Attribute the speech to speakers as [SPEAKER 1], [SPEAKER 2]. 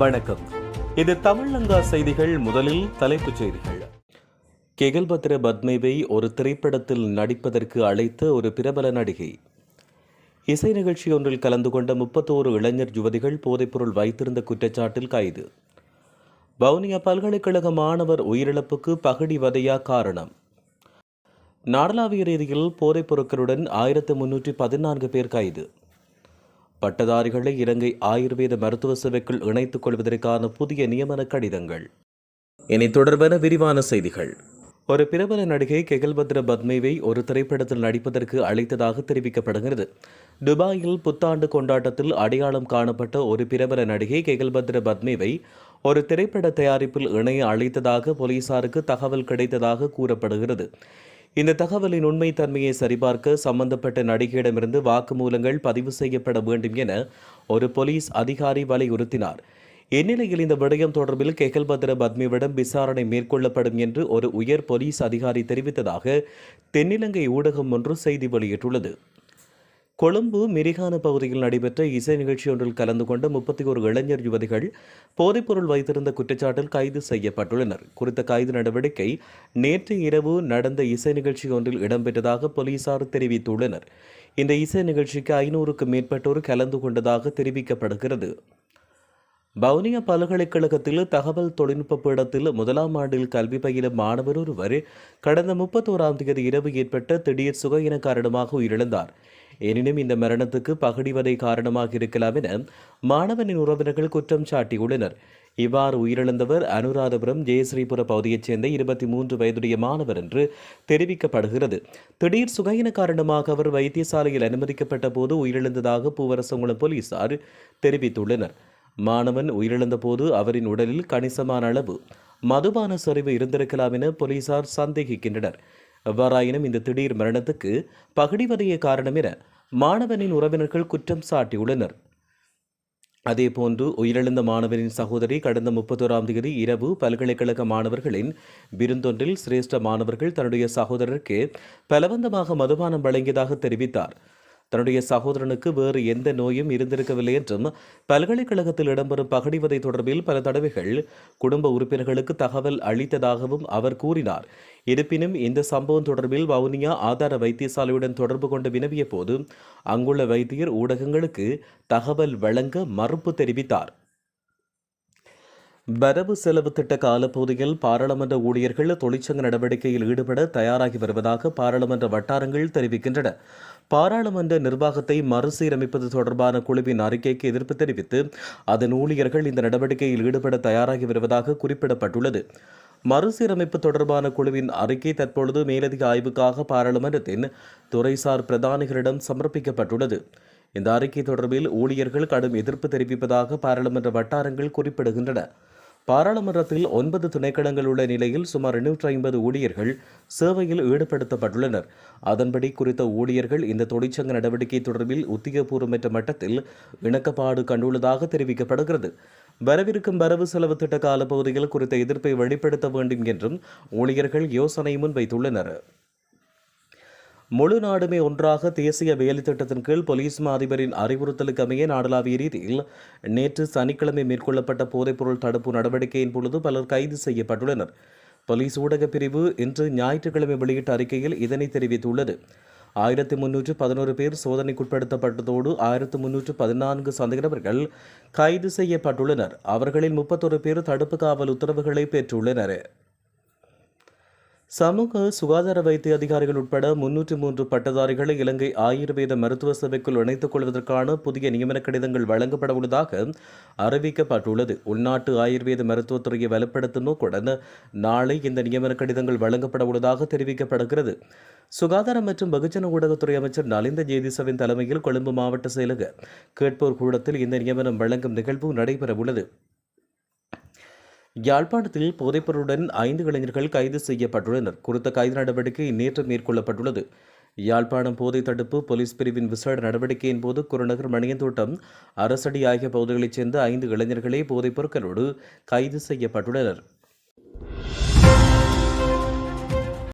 [SPEAKER 1] வணக்கம். இது தமிழங்கா செய்திகள் முதலில் தலைப்புச் செய்திகள். கெகல்பத்ர பத்மேவை ஒரு திரைப்படத்தில் நடிப்பதற்கு அழைத்த ஒரு பிரபல நடிகை. இசை நிகழ்ச்சி ஒன்றில் கலந்து கொண்ட முப்பத்தோரு இளைஞர் யுவதிகள் போதைப்பொருள் வைத்திருந்த குற்றச்சாட்டில் கைது. வவுனியா பல்கலைக்கழக மாணவர் உயிரிழப்புக்கு பகடி வதையா காரணம். நாடளாவிய ரீதியில் போதைப் பொருட்களுடன் ஆயிரத்து முன்னூற்றி பதினான்கு பேர் கைது. பட்டதாரிகளை இலங்கை ஆயுர்வேத மருத்துவ சேவைக்குள் இணைத்துக் கொள்வதற்கான புதிய நியமன கடிதங்கள். இனி தொடர்பான விரிவான செய்திகள். ஒரு பிரபல நடிகை கெகல்பத்ர பத்மேவை ஒரு திரைப்படத்தில் நடிப்பதற்கு அழைத்ததாக தெரிவிக்கப்படுகிறது. துபாயில் புத்தாண்டு கொண்டாட்டத்தில் அடையாளம் காணப்பட்ட ஒரு பிரபல நடிகை கெகல்பத்ர பத்மேவை ஒரு திரைப்பட தயாரிப்பில் இணைய அழைத்ததாக போலீசாருக்கு தகவல் கிடைத்ததாக கூறப்படுகிறது. இந்த தகவலின் உண்மை தன்மையை சரிபார்க்க சம்பந்தப்பட்ட நடிகையிடமிருந்து வாக்குமூலங்கள் பதிவு செய்யப்பட வேண்டும் என ஒரு போலீஸ் அதிகாரி வலியுறுத்தினார். இந்நிலையில் இந்த விடயம் தொடர்பில் கெகல்பத்ர பத்மிவிடம் விசாரணை மேற்கொள்ளப்படும் என்று ஒரு உயர் போலீஸ் அதிகாரி தெரிவித்ததாக தென்னிலங்கை ஊடகம் ஒன்று செய்தி வெளியிட்டுள்ளது. கொழும்பு மிரிகான பகுதியில் நடைபெற்ற இசை நிகழ்ச்சி ஒன்றில் கலந்து கொண்ட முப்பத்தி ஒரு இளைஞர் யுவதிகள் போதைப்பொருள் வைத்திருந்த குற்றச்சாட்டில் கைது செய்யப்பட்டுள்ளனர். குறித்த கைது நடவடிக்கை நேற்று இரவு நடந்த இசை நிகழ்ச்சி ஒன்றில் இடம்பெற்றதாக போலீசார் தெரிவித்துள்ளனர். இந்த இசை நிகழ்ச்சிக்கு ஐநூறுக்கும் மேற்பட்டோர் கலந்து கொண்டதாக தெரிவிக்கப்படுகிறது. வவுனியா பல்கலைக்கழகத்தில் தகவல் தொழில்நுட்ப பீடத்தில் முதலாம் ஆண்டில் கல்வி பயிலும் மாணவர் ஒருவர் கடந்த முப்பத்தோராம் தேதி இரவு ஏற்பட்ட திடீர் சுகையின காரணமாக உயிரிழந்தார். எனினும் இந்த மரணத்துக்கு பகடிவதை காரணமாக இருக்கலாம் என மாணவனின் உறவினர்கள் குற்றம் சாட்டியுள்ளனர். இவ்வாறு உயிரிழந்தவர் அனுராதபுரம் ஜெயஸ்ரீபுர பகுதியைச் சேர்ந்த இருபத்தி மூன்று வயதுடைய மாணவர் என்று தெரிவிக்கப்படுகிறது. திடீர் சுகையின காரணமாக அவர் வைத்தியசாலையில் அனுமதிக்கப்பட்ட போது உயிரிழந்ததாக பூவரசங்குளம் போலீசார் தெரிவித்துள்ளனர். மாணவன் உயிரிழந்த போது அவரின் உடலில் கணிசமான அளவு மதுபான சரிவு இருந்திருக்கலாம் என போலீசார் சந்தேகிக்கின்றனர். எவ்வாறாயினும் இந்த திடீர் மரணத்துக்கு பகடிவதையே காரணம் என மாணவனின் உறவினர்கள் குற்றம் சாட்டியுள்ளனர். அதேபோன்று உயிரிழந்த மாணவரின் சகோதரி கடந்த முப்பத்தோராம் தேதி இரவு பல்கலைக்கழக மாணவர்களின் விருந்தொன்றில் சிரேஷ்ட மாணவர்கள் தன்னுடைய சகோதரருக்கு பலவந்தமாக மதுபானம் வழங்கியதாக தெரிவித்தார். தன்னுடைய சகோதரனுக்கு வேறு எந்த நோயும் இருந்திருக்கவில்லை என்றும் பல்கலைக்கழகத்தில் இடம்பெறும் பகடிவதை தொடர்பில் பல தடவைகள் குடும்ப உறுப்பினர்களுக்கு தகவல் அளித்ததாகவும் அவர் கூறினார். இருப்பினும் இந்த சம்பவம் தொடர்பில் வவுனியா ஆதார வைத்தியசாலையுடன் தொடர்பு கொண்டு வினவிய போது அங்குள்ள வைத்தியர் ஊடகங்களுக்கு தகவல் வழங்க மறுப்பு தெரிவித்தார். வரவு செலவு திட்ட காலப்பகுதியில் பாராளுமன்ற ஊழியர்கள் தொழிற்சங்க நடவடிக்கையில் ஈடுபட தயாராகி வருவதாக பாராளுமன்ற வட்டாரங்கள் தெரிவிக்கின்றன. பாராளுமன்ற நிர்வாகத்தை மறுசீரமைப்பது தொடர்பான குழுவின் அறிக்கைக்கு எதிர்ப்பு தெரிவித்து அதன் ஊழியர்கள் இந்த நடவடிக்கையில் ஈடுபட தயாராகி வருவதாக குறிப்பிடப்பட்டுள்ளது. மறுசீரமைப்பு தொடர்பான குழுவின் அறிக்கை தற்பொழுது மேலதிக ஆய்வுக்காக பாராளுமன்றத்தின் துறைசார் பிரதானிகளிடம் சமர்ப்பிக்கப்பட்டுள்ளது. இந்த அறிக்கை தொடர்பில் ஊழியர்கள் கடும் எதிர்ப்பு தெரிவிப்பதாக பாராளுமன்ற வட்டாரங்கள் குறிப்பிடுகின்றன. பாராளுமன்றத்தில் ஒன்பது துணைக்கடங்கள் உள்ள நிலையில் சுமார் எண்ணூற்றி ஐம்பது ஊழியர்கள் சேவையில் ஈடுபடுத்தப்பட்டுள்ளனர். அதன்படி குறித்த ஊழியர்கள் இந்த தொழிற்சங்க நடவடிக்கை தொடர்பில் உத்தியோகபூர்வமற்ற மட்டத்தில் இணக்கப்பாடு கண்டுள்ளதாக தெரிவிக்கப்படுகிறது. வரவிருக்கும் வரவு செலவு திட்ட காலப்பகுதியில் குறித்த எதிர்ப்பை வெளிப்படுத்த வேண்டும் என்றும் ஊழியர்கள் யோசனை முன்வைத்துள்ளனர். முழு நாடுமே ஒன்றாக தேசிய வேலை திட்டத்தின் கீழ் போலீஸ் மா அதிபரின் அறிவுறுத்தலுக்கு அமைய நாடளாவிய ரீதியில் நேற்று சனிக்கிழமை மேற்கொள்ளப்பட்ட போதைப்பொருள் தடுப்பு நடவடிக்கையின் பொழுது பலர் கைது செய்யப்பட்டுள்ளனர். போலீஸ் ஊடகப் பிரிவு இன்று ஞாயிற்றுக்கிழமை வெளியிட்ட அறிக்கையில் இதனை தெரிவித்துள்ளது. ஆயிரத்தி முன்னூற்று பதினோரு பேர் சோதனைக்குட்படுத்தப்பட்டதோடு ஆயிரத்து முன்னூற்று பதினான்கு சந்தேகநபர்கள் கைது செய்யப்பட்டுள்ளனர். அவர்களில் முப்பத்தொரு பேர் தடுப்பு காவல் உத்தரவுகளை பெற்றுள்ளனர். சமூக சுகாதார வைத்திய அதிகாரிகள் உட்பட முன்னூற்றி மூன்று பட்டதாரிகளை இலங்கை ஆயுர்வேத மருத்துவ சபைக்குள் இணைத்துக் கொள்வதற்கான புதிய நியமன கடிதங்கள் வழங்கப்பட உள்ளதாக அறிவிக்கப்பட்டுள்ளது. உள்நாட்டு ஆயுர்வேத மருத்துவத்துறையை வலுப்படுத்தும் நோக்குடன் நாளை இந்த நியமன கடிதங்கள் வழங்கப்பட உள்ளதாக தெரிவிக்கப்படுகிறது. சுகாதாரம் மற்றும் வெகுஜன ஊடகத்துறை அமைச்சர் நலிந்த ஜேதிசவின் தலைமையில் கொழும்பு மாவட்ட செயலக கேட்போர் கூடத்தில் இந்த நியமனம் வழங்கும் நிகழ்வு நடைபெறவுள்ளது. யாழ்ப்பாணத்தில் போதைப்பொருளுடன் ஐந்து இளைஞர்கள் கைது செய்யப்பட்டுள்ளனர். குறித்த கைது நடவடிக்கை நேற்று மேற்கொள்ளப்பட்டுள்ளது. யாழ்ப்பாணம் போதை தடுப்பு போலீஸ் பிரிவின் விசேட நடவடிக்கையின் போது குருநகர் மணியந்தோட்டம் அரசடி ஆகிய பகுதிகளைச் சேர்ந்த ஐந்து இளைஞர்களே போதைப் பொருட்களோடு கைது செய்யப்பட்டுள்ளனர்.